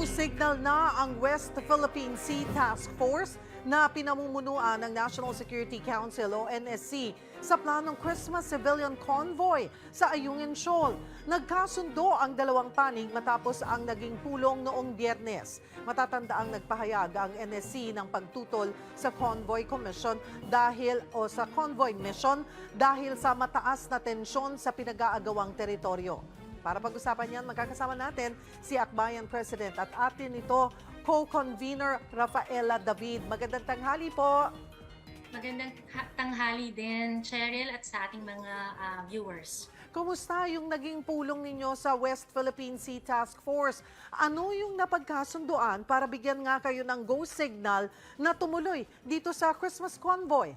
Go signal na ang West Philippine Sea Task Force na pinamumunuan ng National Security Council o NSC sa planong Christmas Civilian Convoy sa Ayungin Shoal. Nagkasundo ang dalawang panig matapos ang naging pulong noong biyernes. Matatanda ang nagpahayag ang NSC ng pagtutol sa Convoy Commission dahil o sa Convoy Mission dahil sa mataas na tensyon sa pinag-aagawang teritoryo. Para pag-usapan yan, magkakasama natin si Akbayan President at atin ito co-convener Rafaela David. Magandang tanghali po. Magandang ha- tanghali din, Cheryl, at sa ating mga ah, viewers. Kumusta yung naging pulong ninyo sa West Philippine Sea Task Force? Ano yung napagkasunduan para bigyan nga kayo ng go signal na tumuloy dito sa Christmas convoy?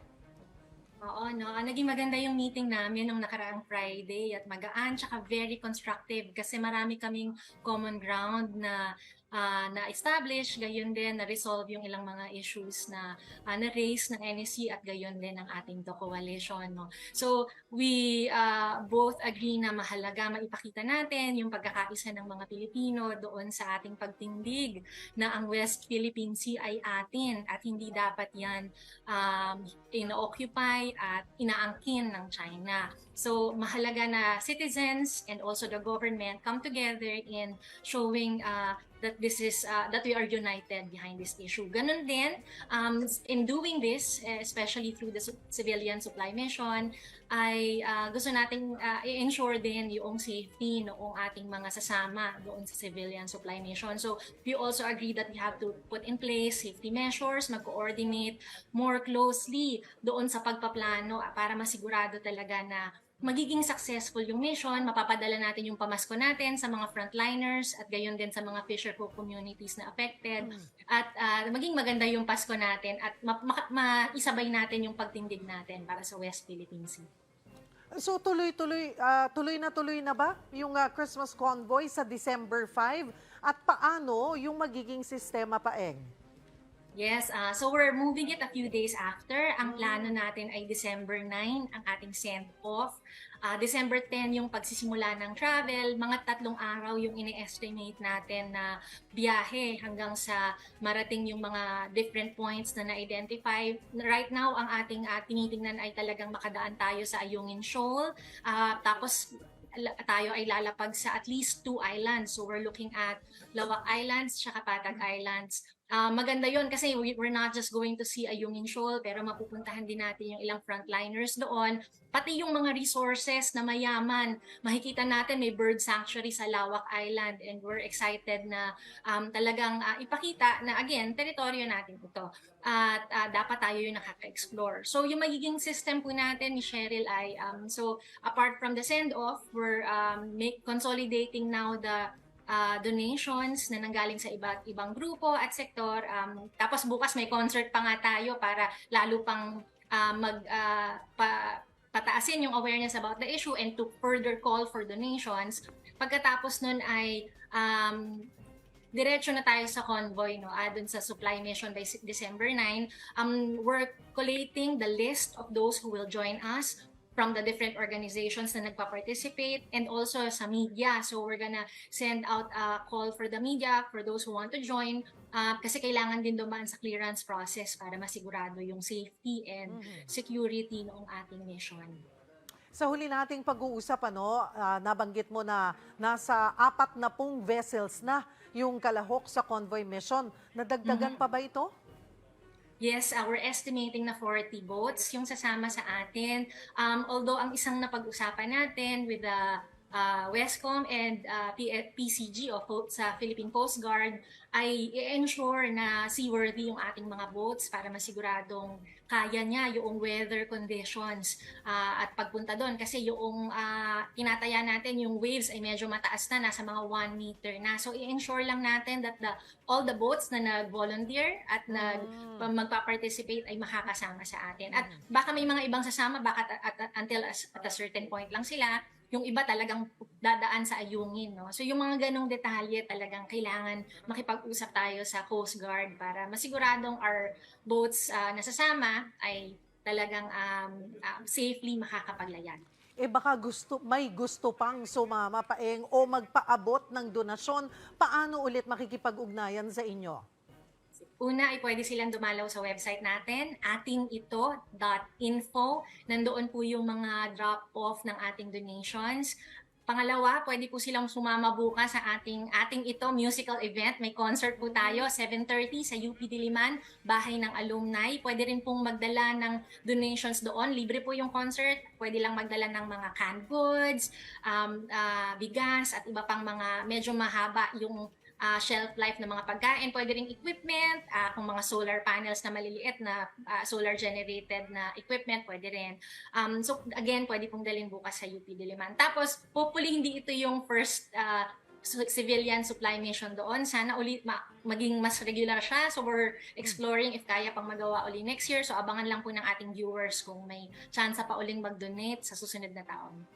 Oo, no? Naging maganda yung meeting namin nung nakaraang Friday at magaan tsaka very constructive kasi marami kaming common ground na ah, na-establish, gayon din na-resolve yung ilang mga issues na ah, na-raise ng NSC at gayon din ng ating the coalition. No? So, we ah, both agree na mahalaga maipakita natin yung pagkakaisa ng mga Pilipino doon sa ating pagtindig na ang West Philippine Sea ay atin at hindi dapat yan um, ino-occupy at inaangkin ng China. So, mahalaga na citizens and also the government come together in showing uh, that this is uh, that we are united behind this issue. Ganun din, um, in doing this, eh, especially through the civilian supply mission, ay uh, gusto nating uh, i-ensure din yung safety noong ating mga sasama doon sa civilian supply mission. So, we also agree that we have to put in place safety measures, mag-coordinate more closely doon sa pagpaplano ah, para masigurado talaga na magiging successful yung mission, mapapadala natin yung pamasko natin sa mga frontliners at gayon din sa mga fisher folk communities na affected at ah, maging maganda yung Pasko natin at ma- ma- maisabay natin yung pagtindig natin para sa West Philippine Sea. So tuloy-tuloy, ah, tuloy na tuloy na ba yung ah, Christmas convoy sa December 5? At paano yung magiging sistema paeng? Yes, ah, so we're moving it a few days after. Ang plano natin ay December 9 ang ating send-off. Ah, December 10 yung pagsisimula ng travel. Mga tatlong araw yung ini-estimate natin na biyahe hanggang sa marating yung mga different points na na-identify. Right now, ang ating ah, tinitingnan ay talagang makadaan tayo sa Ayungin Shoal. Ah, tapos tayo ay lalapag sa at least two islands. So we're looking at Lawak Islands, tsaka Patag Islands. Ah, maganda yon kasi we- we're not just going to see Ayungin Shoal, pero mapupuntahan din natin yung ilang frontliners doon. Pati yung mga resources na mayaman. Makikita natin may bird sanctuary sa Lawak Island and we're excited na um, talagang ah, ipakita na again, teritoryo natin ito. At ah, dapat tayo yung nakaka-explore. So yung magiging system po natin ni Cheryl ay, um, so apart from the send-off, we're um, make, consolidating now the uh, donations na nanggaling sa iba't ibang grupo at sektor. Um, tapos bukas may concert pa nga tayo para lalo pang uh, mag uh, pa, pataasin yung awareness about the issue and to further call for donations. Pagkatapos nun ay um, diretso na tayo sa convoy, no, dun sa supply mission by December 9. Um, we're collating the list of those who will join us from the different organizations na nagpa-participate and also sa media. So we're gonna send out a call for the media for those who want to join uh, kasi kailangan din dumaan sa clearance process para masigurado yung safety and security ng ating mission. Sa huli nating pag-uusap, ano, ah, nabanggit mo na nasa apat na pong vessels na yung kalahok sa convoy mission. Nadagdagan pa ba ito? Yes, uh, we're estimating na 40 boats yung sasama sa atin. Um, although ang isang napag-usapan natin with the uh, Westcom and uh, PCG o po- sa Philippine Coast Guard ay i-ensure na seaworthy yung ating mga boats para masiguradong kaya niya yung weather conditions uh, at pagpunta doon. Kasi yung uh, tinataya natin yung waves ay medyo mataas na nasa mga 1 meter na. So i-ensure lang natin that the all the boats na nag-volunteer at nag pa- magpa-participate ay makakasama sa atin. At baka may mga ibang sasama, baka at, at- until as- at a certain point lang sila, yung iba talagang dadaan sa ayungin. No? So yung mga ganong detalye talagang kailangan makipag-usap tayo sa Coast Guard para masiguradong our boats ah, na sasama ay talagang um, um, safely makakapaglayag. eh baka gusto, may gusto pang sumama paeng o magpaabot ng donasyon, paano ulit makikipag-ugnayan sa inyo? Una ay pwede silang dumalaw sa website natin, atingito.info. Nandoon po yung mga drop-off ng ating donations. Pangalawa, pwede po silang sumama bukas sa ating ating ito musical event. May concert po tayo 7:30 sa UP Diliman, Bahay ng Alumni. Pwede rin pong magdala ng donations doon. Libre po yung concert. Pwede lang magdala ng mga canned goods, um, ah, bigas at iba pang mga medyo mahaba yung ah, shelf life ng mga pagkain, pwede ring equipment, ah, kung mga solar panels na maliliit na ah, solar generated na equipment, pwede rin. Um, so again, pwede pong dalhin bukas sa UP Diliman. Tapos, hopefully hindi ito yung first su- civilian supply mission doon. Sana ulit ma- maging mas regular siya. So we're exploring if kaya pang magawa uli next year. So abangan lang po ng ating viewers kung may chance pa uling mag-donate sa susunod na taon.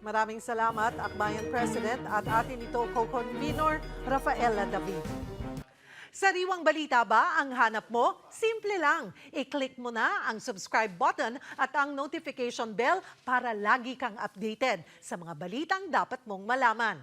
Maraming salamat, Akbayan President at atin ito co-convenor Rafaela David. Sariwang balita ba ang hanap mo? Simple lang. I-click mo na ang subscribe button at ang notification bell para lagi kang updated sa mga balitang dapat mong malaman.